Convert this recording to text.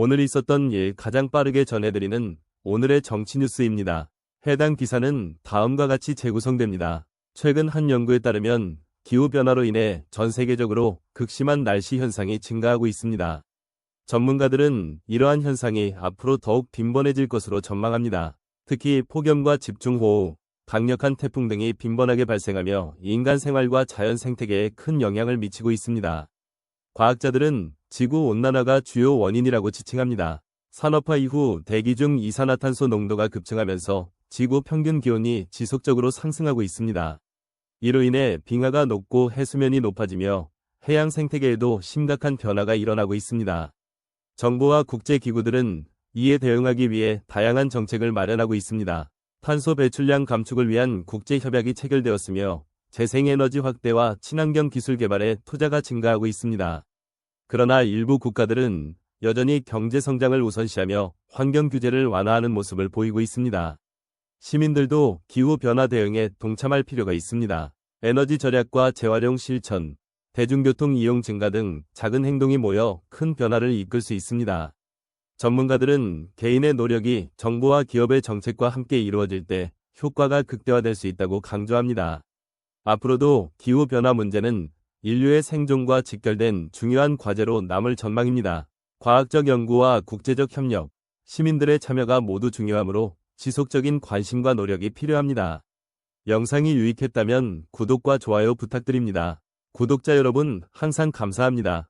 오늘 있었던 일 가장 빠르게 전해드리는 오늘의 정치 뉴스입니다. 해당 기사는 다음과 같이 재구성됩니다. 최근 한 연구에 따르면 기후변화로 인해 전 세계적으로 극심한 날씨 현상이 증가하고 있습니다. 전문가들은 이러한 현상이 앞으로 더욱 빈번해질 것으로 전망합니다. 특히 폭염과 집중호우, 강력한 태풍 등이 빈번하게 발생하며 인간 생활과 자연 생태계에 큰 영향을 미치고 있습니다. 과학자들은 지구 온난화가 주요 원인이라고 지칭합니다. 산업화 이후 대기 중 이산화탄소 농도가 급증하면서 지구 평균 기온이 지속적으로 상승하고 있습니다. 이로 인해 빙하가 녹고 해수면이 높아지며 해양 생태계에도 심각한 변화가 일어나고 있습니다. 정부와 국제기구들은 이에 대응하기 위해 다양한 정책을 마련하고 있습니다. 탄소 배출량 감축을 위한 국제협약이 체결되었으며 재생에너지 확대와 친환경 기술 개발에 투자가 증가하고 있습니다. 그러나 일부 국가들은 여전히 경제 성장을 우선시하며 환경 규제를 완화하는 모습을 보이고 있습니다. 시민들도 기후 변화 대응에 동참할 필요가 있습니다. 에너지 절약과 재활용 실천, 대중교통 이용 증가 등 작은 행동이 모여 큰 변화를 이끌 수 있습니다. 전문가들은 개인의 노력이 정부와 기업의 정책과 함께 이루어질 때 효과가 극대화될 수 있다고 강조합니다. 앞으로도 기후변화 문제는 인류의 생존과 직결된 중요한 과제로 남을 전망입니다. 과학적 연구와 국제적 협력, 시민들의 참여가 모두 중요하므로 지속적인 관심과 노력이 필요합니다. 영상이 유익했다면 구독과 좋아요 부탁드립니다. 구독자 여러분 항상 감사합니다.